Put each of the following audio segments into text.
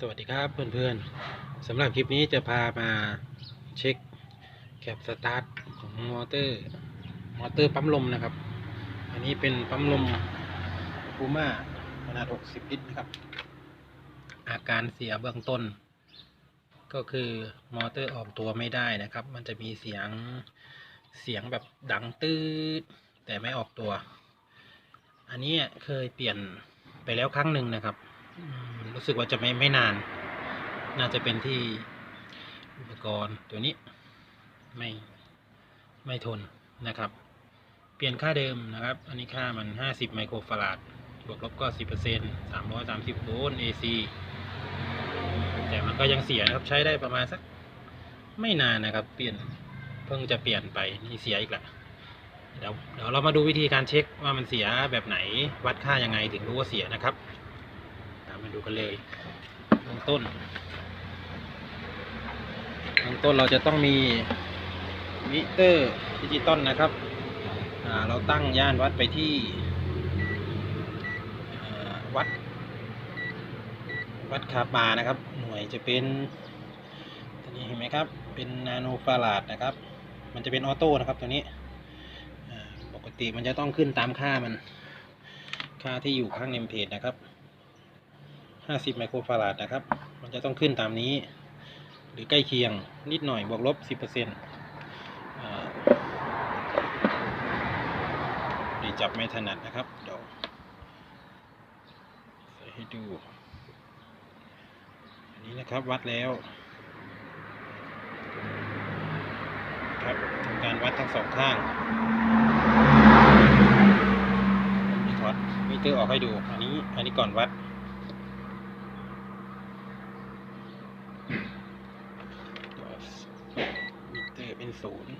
สวัสดีครับเพื่อนๆสำหรับคลิปนี้จะพามาเช็คแคปสตาร์ทของมอเตอร์มอเตอร์ปั๊มลมนะครับ อันนี้เป็นปั๊มลมพูม่าขนาด 60 ลิตรนครับ อาการเสียเบื้องต้น ก็คือมอเตอร์ออกตัวไม่ได้นะครับ มันจะมีเสียงเสียงแบบดังตืดแต่ไม่ออกตัว อันนี้เคยเปลี่ยนไปแล้วครั้งหนึ่งนะครับอืม รู้สึกว่าจะไม่ไม่นาน น่าจะเป็นที่อุปกรณ์ตัวนี้ไม่ไม่ทนนะครับ เปลี่ยนค่าเดิมนะครับ อันนี้ค่ามัน 50 ไมโครฟาราด บวกลบก็ 10% 330 โวลต์ AC แต่มันก็ยังเสียนะครับ ใช้ได้ประมาณสักไม่นานนะครับ เปลี่ยน เพิ่งจะเปลี่ยนไป นี่เสียอีกละเดี๋ยวเดี๋ยวเรามาดูวิธีการเช็คว่ามันเสียแบบไหน วัดค่ายังไงถึงรู้ว่าเสียนะครับ ดูกันเลยเบื้องต้นเบื้องต้นเราจะต้องมีมิเตอร์ดิจิตอลนะครับเราตั้งย่านวัดไปที่วัด วัดคาปานะครับ หน่วยจะเป็นตัวนี้เห็นไหมครับ เป็นนาโนฟาราดนะครับ มันจะเป็นออโต้นะครับตัวนี้ปกติมันจะต้องขึ้นตามค่ามัน ค่าที่อยู่ข้างเนมเพจนะครับ 50 ไมโครฟาราดนะครับ มันจะต้องขึ้นตามนี้ หรือใกล้เคียงนิดหน่อยบวกลบ 10%อ่านี่จับไม่ถนัดนะครับ เดี๋ยวใส่ให้ดู อันนี้นะครับวัดแล้วครับทำการวัดทั้งสองข้างมีถอดมิเตอร์ออกให้ดู อันนี้ อันนี้ก่อนวัด มิเตอร์เป็นศูนย์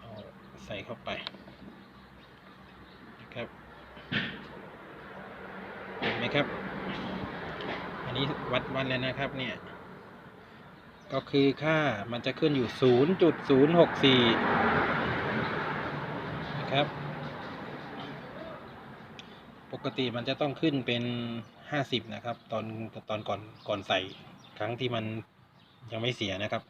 เอาใส่เข้าไปนะครับเห็นไหมครับ อันนี้วัดวัดแล้วนะครับเนี่ย ก็คือค่ามันจะขึ้นอยู่ 0.064 นะครับ ปกติมันจะต้องขึ้นเป็น 50นะครับ ตอนตอนก่อนก่อนใส่ครั้งที่มันยังไม่เสียนะครับ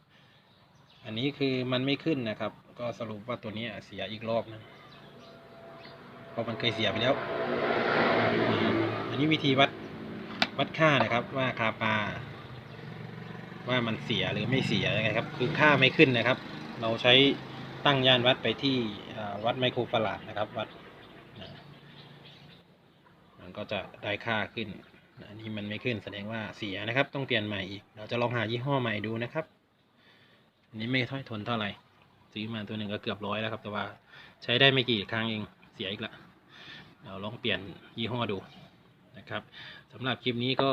อันนี้คือมันไม่ขึ้นนะครับ ก็สรุปว่าตัวนี้เสียอีกรอบนึงเพราะมันเคยเสียไปแล้ว อันนี้วิธีวัดวัดค่านะครับว่าคาปา ว่ามันเสียหรือไม่เสียยังไงครับ คือค่าไม่ขึ้นนะครับ เราใช้ตั้งย่านวัดไปที่วัดไมโครฟาราดนะครับวัดมันก็จะได้ค่าขึ้น อันนี้มันไม่ขึ้นแสดงว่าเสียนะครับ ต้องเปลี่ยนใหม่อีก เราจะลองหายี่ห้อใหม่ดูนะครับอันนี้ไม่ค่อยทนเท่าไหร่ซื้อมาตัวหนึ่งก็เกือบร้อยแล้วครับ แต่ว่าใช้ได้ไม่กี่ครั้งเองเสียอีกละเราลองเปลี่ยนยี่ห้อดูนะครับสำหรับคลิปนี้ก็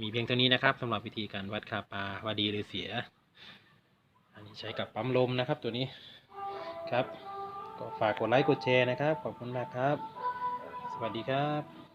มีเพียงเท่านี้นะครับสำหรับวิธีการวัดคาปาว่าดีหรือเสีย อันนี้ใช้กับปั๊มลมนะครับตัวนี้ครับ ก็ฝากกดไลค์กดแชร์นะครับ ขอบคุณมากครับ สวัสดีครับ